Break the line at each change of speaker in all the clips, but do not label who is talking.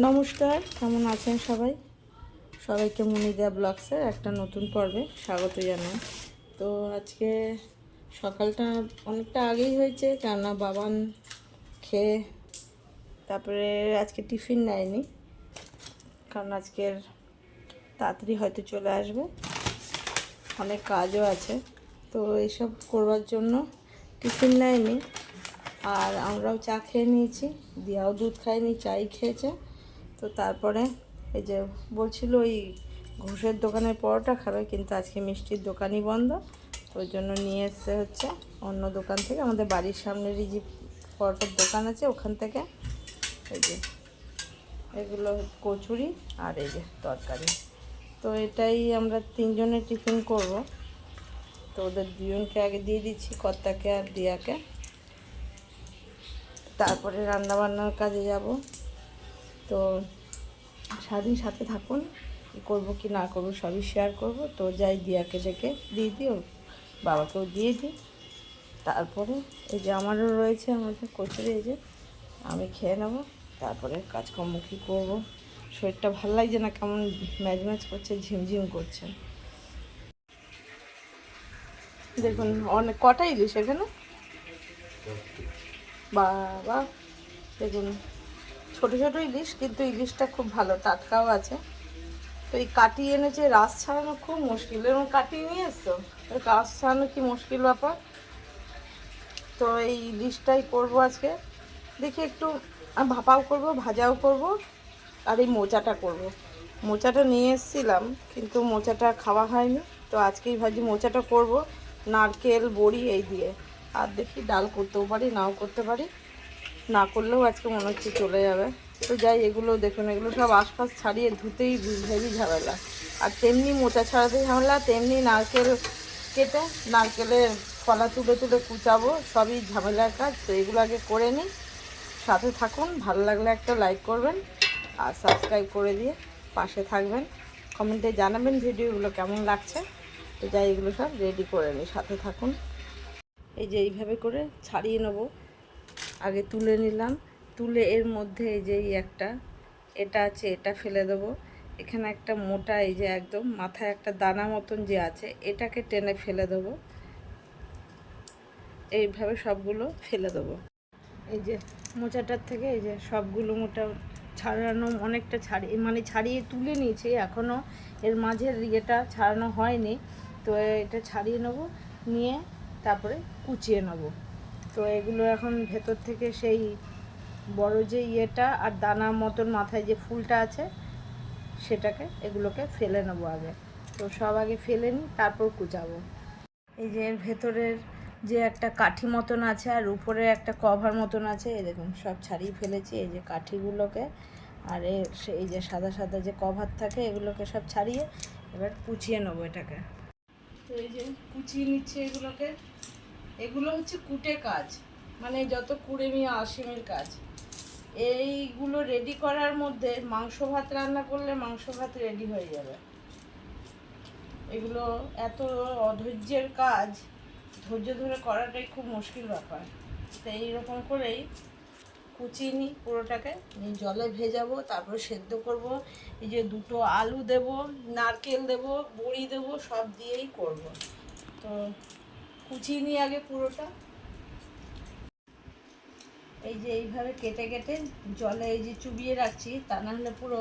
নমস্কার, কেমন আছেন সবাই? সবাইকে মনিদা ব্লগসের একটা নতুন পর্বে স্বাগত জানাই। তো আজকে সকালটা অনেকটা আগেই হয়েছে, কেননা বাবান খেয়ে তারপরে আজকে টিফিন নেয়নি, কারণ আজকের তাড়াতাড়ি হয়তো চলে আসবে। অনেক কাজও আছে, তো এইসব করবার জন্য টিফিন নেয়নি। আর আমরাও চা খেয়ে নিয়েছি, দিয়াও দুধ খায়নি, চাই খেয়েছে। তো তারপরে এই যে বলছিল ওই ঘুষের দোকানের পরোটা খাবে, কিন্তু আজকে মিষ্টির দোকানই বন্ধ। ওই জন্য নিয়ে এসছে হচ্ছে অন্য দোকান থেকে। আমাদের বাড়ির সামনেরই যে পরোটার দোকান আছে ওখান থেকে। এই যে এগুলো কচুরি আর এই যে তরকারি। তো এটাই আমরা তিনজনে টিফিন করব। তো ওদের দুজনকে আগে দিয়ে দিচ্ছি, কর্তাকে আর দিয়াকে। তারপরে রান্নাবান্নার কাজে যাব। তো সারাদিন সাথে থাকুন, কী করব, কি না করব, সবই শেয়ার করব। তো যাই, দিয়াকে ডেকে দিয়ে দিই, ওর বাবাকেও দিয়ে দিই। তারপরে এই যে আমারও রয়েছে আমাদের কচুরি, এই যে আমি খেয়ে নেব। তারপরে কাজকর্ম কী করব? শরীরটা ভালো লাগছে না? কেমন ম্যাজ ম্যাচ করছে, ঝিমঝিম করছে। দেখুন, অনেক কটা ইলিশ এখানে? বাবা দেখুন। ছোট ছোট ইলিশ, কিন্তু ইলিশটা খুব ভালো, টাটকাও আছে। তো এই কাটি এনেছে রাস ছাড়ানো খুব মুশকিল এবং কাটিয়ে নিয়ে এসছো রাস ছাড়ানো কি মুশকিল ব্যাপার? তো এই ইলিশটাই করব আজকে। দেখি একটু ভাপাও করব, ভাজাও করব, আর এই মোচাটা করব। মোচাটা নিয়ে এসেছিলাম, কিন্তু মোচাটা খাওয়া হয়নি। তো আজকেই ভাবছি মোচাটা করব, নারকেল, বড়ি এই দিয়ে। আর দেখি ডাল করতেও পারি, নাও করতে পারি। না করলেও আজকে মনে হচ্ছে চলে যাবে। তো যাই, এগুলো দেখুন, এগুলো সব আশপাশ ছাড়িয়ে ধুতেই হেভি ঝামেলা। আর তেমনি মোচা ছাড়াতে ঝামেলা, তেমনি নারকেল কেটে নারকেলের ফলা তুলে তুলে কুচাবো, সবই ঝামেলার কাজ। তো এগুলো আগে করে নিই। সাথে থাকুন, ভালো লাগলে একটা লাইক করবেন আর সাবস্ক্রাইব করে দিয়ে পাশে থাকবেন। কমেন্টে জানাবেন ভিডিওগুলো কেমন লাগছে। তো যাই, এগুলো সব রেডি করে নিই, সাথে থাকুন। এই যে এইভাবে করে ছাড়িয়ে নেব। আগে তুলে নিলাম। তুলে এর মধ্যে এই যে একটা, এটা আছে, এটা ফেলে দেবো। এখানে একটা মোটা, এই যে একদম মাথায় একটা দানা মতন যে আছে, এটাকে টেনে ফেলে দেবো। এইভাবে সবগুলো ফেলে দেবো। এই যে মোচাটার থেকে এই যে সবগুলো মোটা ছাড়ানো অনেকটা ছাড়িয়ে মানে ছাড়িয়ে তুলে নিয়েছি এখনও এর মাঝের ইয়েটা ছাড়ানো হয়নি। তো এটা ছাড়িয়ে নেব, নিয়ে তারপরে কুচিয়ে নেব। তো এগুলো এখন ভেতর থেকে সেই বড় যে ইয়েটা আর দানা মতন মাথায় যে ফুলটা আছে, সেটাকে এগুলোকে ফেলে নেব আগে। তো সব আগে ফেলে নিই, তারপর কুচাবো। এই যে এর ভেতরের যে একটা কাঠি মতন আছে আর উপরে একটা কভার মতন আছে, এই দেখুন, সব ছাড়িয়ে ফেলেছি। এই যে কাঠিগুলোকে আর এই যে সাদা সাদা যে কভার থাকে, এগুলোকে সব ছাড়িয়ে এবার কুচিয়ে নেব এটাকে। তো এই যে কুচিয়ে নিচ্ছে এগুলোকে। এগুলো হচ্ছে কুটে কাজ। মানে যত কুড়েমি, আশিমের কাজ। এইগুলো রেডি করার মধ্যে মাংস ভাত রান্না করলে মাংস ভাত রেডি হয়ে যাবে। এগুলো এত অধৈর্যের কাজ, ধৈর্য ধরে করাটাই খুব মুশকিল ব্যাপার। তো এইরকম করেই কুচিয়ে নিই পুরোটাকে জলে ভেজাবো, তারপর সেদ্ধ করব। এই যে দুটো আলু দেব, নারকেল দেব, বড়ি দেব, সব দিয়েই করব। তো কুচিয়ে নিই আগে পুরোটা। এই যে এইভাবে কেটে কেটে জলে এই যে চুবিয়ে রাখছি তা না হলে পুরো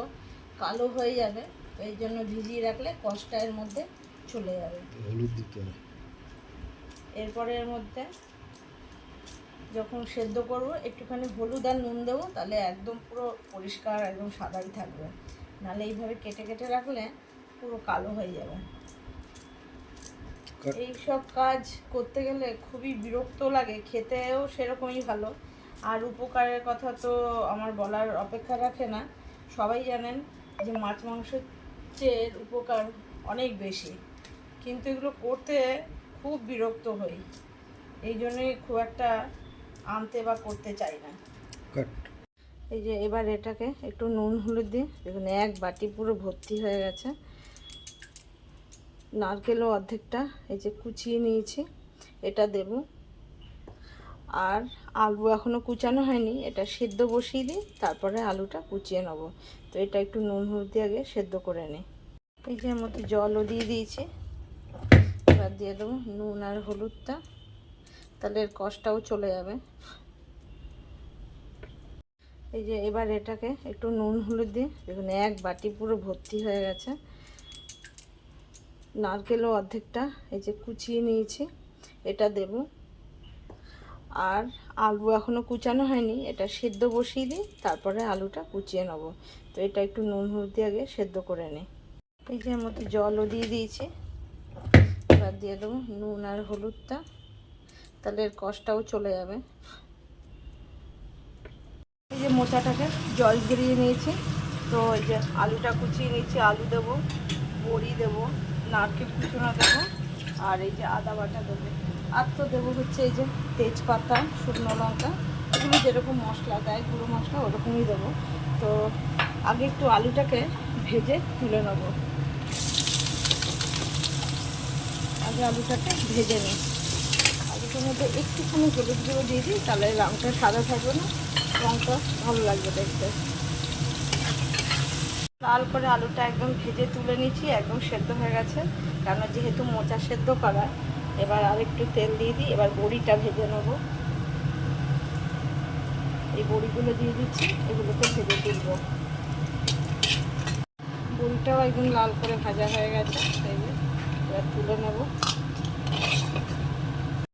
কালো হয়ে যাবে। এই জন্য ভিজিয়ে রাখলে কষ্টা এর মধ্যে চলে যাবে।
হলুদ দিতে
এরপরে এর মধ্যে যখন সেদ্ধ করব একটুখানি হলুদ আর নুন দেবো তাহলে একদম পুরো পরিষ্কার একদম সাদাই থাকবে। নাহলে এইভাবে কেটে কেটে রাখলে পুরো কালো হয়ে যাবে। এই সব কাজ করতে গেলে খুবই বিরক্ত লাগে খেতেও সেরকমই ভালো। আর উপকারের কথা তো আমার বলার অপেক্ষা রাখে না। সবাই জানেন যে মাছ মাংসের চেয়ে উপকার অনেক বেশি। কিন্তু এগুলো করতে খুব বিরক্ত হই। এই জন্যই খুব একটা আনতে বা করতে চাই না। এই যে এবার এটাকে একটু নুন হলুদ দিয়ে দেখুন এক বাটি পুরো ভর্তি হয়ে গেছে। নারকেলও অর্ধেকটা, এই যে কুচিয়ে নিয়েছি, এটা দেব। আর আলু এখনও কুচানো হয়নি, এটা সেদ্ধ বসিয়ে দিই, তারপরে আলুটা কুচিয়ে নেব। তো এটা একটু নুন হলুদ আগে সেদ্ধ করে নিই। এই যে মধ্যে জলও দিয়ে দিয়েছি, এবার দিয়ে দেবো নুন আর হলুদটা, তাহলে এর কষটাও চলে যাবে। এই যে এবার এটাকে একটু নুন হলুদ দিয়ে, দেখুন এক বাটি পুরো ভর্তি হয়ে গেছে। নারকেলও অর্ধেকটা, এই যে কুচিয়ে নিয়েছি, এটা দেব। আর আলু এখনও কুচানো হয়নি, এটা সেদ্ধ বসিয়ে দিই, তারপরে আলুটা কুচিয়ে নেব। তো এটা একটু নুন হলুদ দিয়ে আগে সেদ্ধ করে নিই। এই যে মধ্যে জলও দিয়ে দিয়েছি, এবার দিয়ে দেবো নুন আর হলুদটা, তাহলে এর কষটাও চলে যাবে। এই যে মোচাটাকে জল গড়িয়ে নিয়েছি, তো এই যে আলুটা কুচিয়ে নিয়েছি, আলু দেবো, বড়ি দেবো। নারকেল কুচুনো দেবো, আর এই যে আদা বাটা দেবো। আর তো দেবো হচ্ছে এই যে তেজপাতা, শুকনো লঙ্কা। এগুলো যেরকম মশলা দেয়, গুঁড়ো মশলা, ওরকমই দেবো। তো আগে একটু আলুটাকে ভেজে তুলে নেব। আগে আলুটাকে ভেজে নিই। আলুটার মধ্যে একটুখানি হলুদ গুঁড়ো দিয়ে দিই, তাহলে রঙটা সাদা থাকবে না। রঙটা ভালো লাগবে দেখতে। লাল করে আলুটা একদম ভেজে তুলে নিচ্ছি একদম সেদ্ধ হয়ে গেছে। কারণ যেহেতু মোচা সেদ্ধ করা, এবার আর একটু তেল দিয়ে দিই, এবার বড়িটা ভেজে নেব। এই বড়িগুলো দিয়ে দিচ্ছি, এগুলোকে ভেজে তুলব। বড়িটাও একদম লাল করে ভাজা হয়ে গেছে এবার তুলে নেব।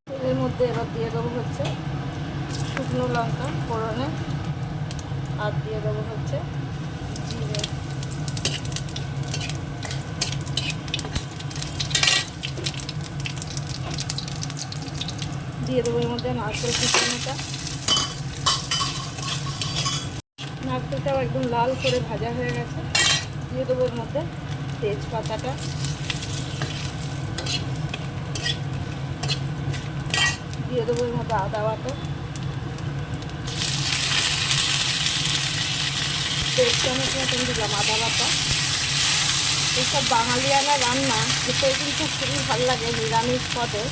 তেলের মধ্যে এবার দিয়ে দেবো হচ্ছে শুকনো লঙ্কা, ফোড়নে, আর দিয়ে দেবো হচ্ছে জিরে দিয়ে দেবো এর মধ্যে নারকেল কুচানোটা। নারকেলটাও একদম লাল করে ভাজা হয়ে গেছে। দিয়ে দেবো এর মধ্যে তেজপাতাটা। দিয়ে দেবো এর মধ্যে আদা বাটা। দেড় চামচ মতন দিলাম আদা বাটা। এইসব বাঙালিয়ানা রান্না, খেতেও কিন্তু খুবই ভালো লাগে নিরামিষ পদে।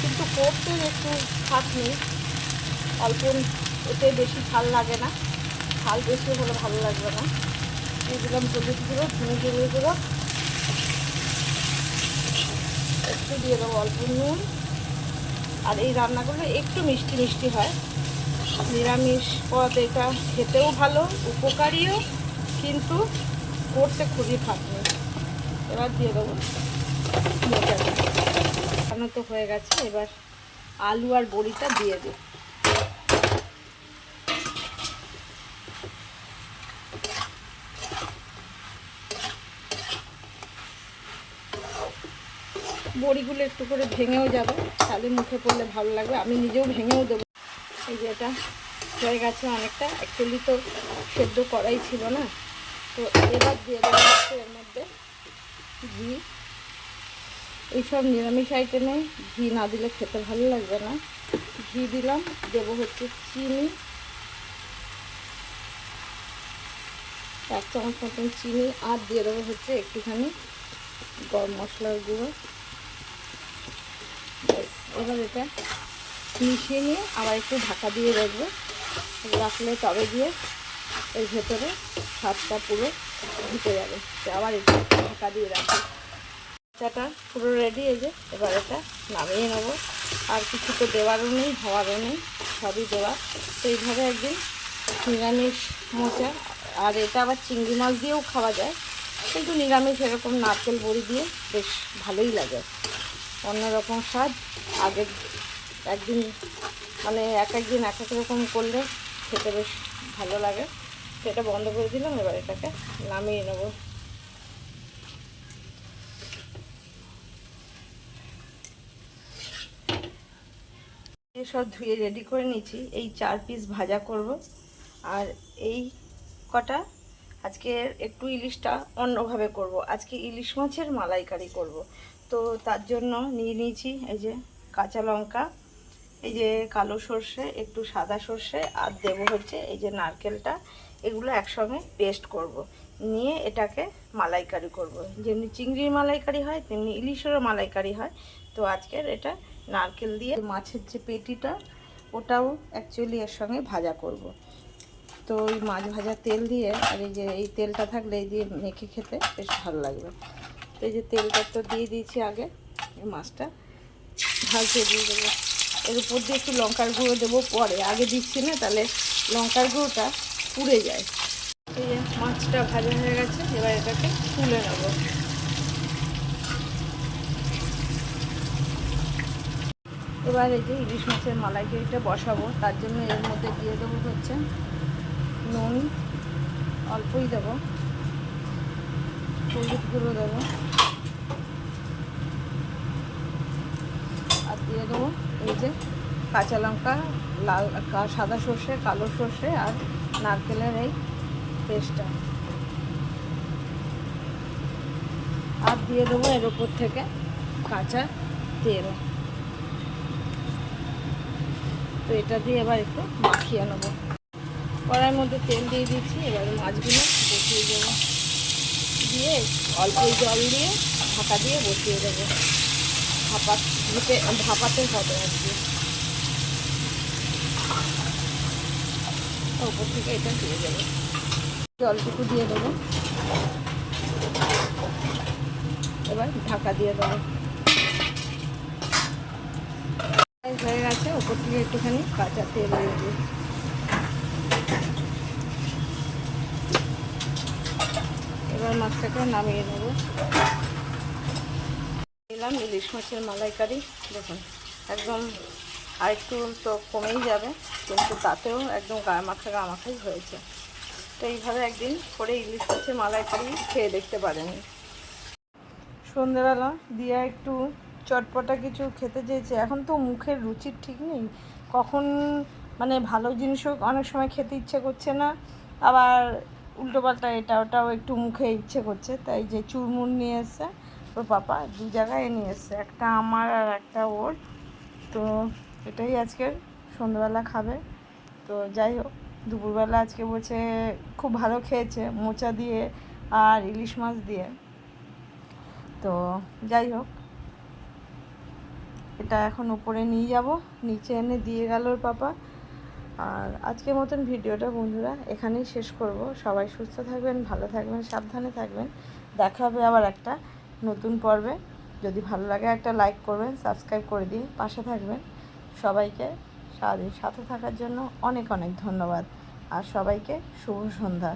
কিন্তু করতে একটু খাট নেই অল্প এতে বেশি ঝাল লাগে না। ঝাল বেশি হলে ভালো লাগবে না। দিয়ে দিলাম হলুদ গুঁড়ো, ধনে একটু দিয়ে দেবো অল্প নুন। আর এই রান্নাগুলো একটু মিষ্টি মিষ্টি হয়। নিরামিষ পদ এটা খেতেও ভালো, উপকারীও, কিন্তু করতে খুবই খাটনি। এবার দিয়ে দেবো মোটাটা বানানো তো হয়ে গেছে, এবার আলু আর বড়িটা দিয়ে দিই বড়িগুলো একটু করে ভেঙেও যাবে, তাহলে মুখে পড়লে ভালো লাগবে, আমি নিজেও ভেঙেও দেবো। এই যে এটা হয়ে গেছে অনেকটা অ্যাকচুয়ালি তো সেদ্ধ করাই ছিল না, তো এবার দিয়ে দেবো এর মধ্যে ঘি। এইসব নিরামিষ আইটেমে ঘি না দিলে খেতে ভালো লাগবে না। ঘি দিলাম, দেবো হচ্ছে চিনি। এক চামচ মতন চিনি, আর দিয়ে দেবো হচ্ছে একটুখানি গরম মশলার গুঁড়ো। এবার এটা মিশিয়ে নিয়ে আবার একটু ঢাকা দিয়ে রাখব রাখলে তবে দিয়ে এর ভেতরে স্বাদটা পুরো ঢুকে যাবে। আবার একটু ঢাকা দিয়ে রাখব চাটা পুরো রেডি এই যে, এবার এটা নামিয়ে নেব। আর কিছু তো দেওয়ারও নেই, হওয়ারও নেই, সবই দেওয়া। তো এইভাবে একদিন নিরামিষ মোচা। আর এটা আবার চিংড়ি মাছ দিয়েও খাওয়া যায়। কিন্তু নিরামিষ এরকম নারকেল বড়ি দিয়ে বেশ ভালোই লাগে। অন্যরকম স্বাদ। আগের একদিন মানে এক একদিন এক এক রকম করলে খেতে বেশ ভালো লাগে। সেটা বন্ধ করে দিলাম, এবার এটাকে নামিয়ে নেব। সব ধুয়ে রেডি করে নিয়েছি। এই চার পিস ভাজা করব। আর এই কটা আজকে একটু ইলিশটা অন্যভাবে করব। আজকে ইলিশ মাছের মালাইকারি করব। তো তার জন্য নিয়ে নিয়েছি এই যে কাঁচা লঙ্কা, এই যে কালো সর্ষে, একটু সাদা সর্ষে, আর দেবো হচ্ছে এই যে নারকেলটা। এগুলো একসঙ্গে পেস্ট করব। নিয়ে এটাকে মালাইকারি করব। যেমনি চিংড়ির মালাইকারি হয়, তেমনি ইলিশেরও মালাইকারি হয়। তো আজকের এটা নারকেল দিয়ে মাছের যে পেটিটা, ওটাও অ্যাকচুয়ালি এর সঙ্গে ভাজা করব। তো ওই মাছ ভাজা তেল দিয়ে আর এই যে এই তেলটা থাকলে এই দিয়ে মেখে খেতে বেশ ভালো লাগবে। তো এই যে তেলটা তো দিয়ে দিয়েছি আগে, এই মাছটা ভাজতে দিয়ে দেবো। এর উপর দিয়ে একটু লঙ্কার গুঁড়ো দেবো পরে। আগে দিচ্ছি না, তাহলে লঙ্কার গুঁড়োটা পুড়ে যায়। এই মাছটা ভাজা হয়ে গেছে, এবার এটাকে তুলে নেব। এবার এই যে ইলিশ মাছের মালাইকারিটা বসাবো, তার জন্য এর মধ্যে দিয়ে দেবো হচ্ছে নুন, অল্পই দেবো, হলুদ গুঁড়ো দেবো, আর দিয়ে দেবো এই যে কাঁচা লঙ্কা, লাল সাদা সর্ষে, কালো সর্ষে আর নারকেলের এই পেস্টটা। আর দিয়ে দেবো এর উপর থেকে কাঁচা তেল। তো এটা দিয়ে এবার একটু মাখিয়ে নেব। কড়াইয়ের মধ্যে তেল দিয়ে দিচ্ছি, এবার মাছগুলো বসিয়ে দেবো। দিয়ে অল্প জল দিয়ে ঢাকা দিয়ে বসিয়ে দেবো। ভাপা দিতে ভাপাতে হবে আর কি। ওপর থেকে এটা দিয়ে দেবো। জলটুকু দিয়ে দেবো। এবার ঢাকা দিয়ে দেবো। হয়ে গেছে, ওপর থেকে একটুখানি কাঁচা তেল দিয়ে এবার মাছটাকে নামিয়ে নেব। নিলাম ইলিশ মাছের মালাইকারি, দেখুন, একদম আরেকটু তো কমেই যাবে, কিন্তু তাতেও একদম গায়ে মাখা গা মাখাই হয়েছে। তো এইভাবে একদিন করে ইলিশ মাছের মালাইকারি খেয়ে দেখতে পারেন। সন্ধেবেলা দিয়া একটু চটপটা কিছু খেতে চেয়েছে, এখন তো মুখের রুচির ঠিক নেই। কখন মানে ভালো জিনিসও অনেক সময় খেতে ইচ্ছে করছে না। আবার উল্টোপাল্টা এটা ওটাও একটু মুখে ইচ্ছে করছে, তাই যে চুরমুর নিয়ে এসছে। ওর পাপা দু জায়গায় নিয়ে এসছে, একটা আমার আর একটা ওর। তো এটাই আজকের সন্ধ্যেবেলা খাবে। তো যাই হোক, দুপুরবেলা আজকে বলছে খুব ভালো খেয়েছে, মোচা দিয়ে আর ইলিশ মাছ দিয়ে। তো যাই হোক এটা এখন উপরে নিয়ে যাব। নিচে এনে দিয়ে গেল পাপা। আর আজকের মতন ভিডিওটা বন্ধুরা এখানেই শেষ করব। সবাই সুস্থ থাকবেন, ভালো থাকবেন, সাবধানে থাকবেন। দেখা হবে আবার একটা নতুন পর্বে। যদি ভালো লাগে একটা লাইক করবেন, সাবস্ক্রাইব করে দিয়ে পাশে থাকবেন। সবাইকে সারাদিন সাথে থাকার জন্য অনেক অনেক ধন্যবাদ। আর সবাইকে শুভ সন্ধ্যা।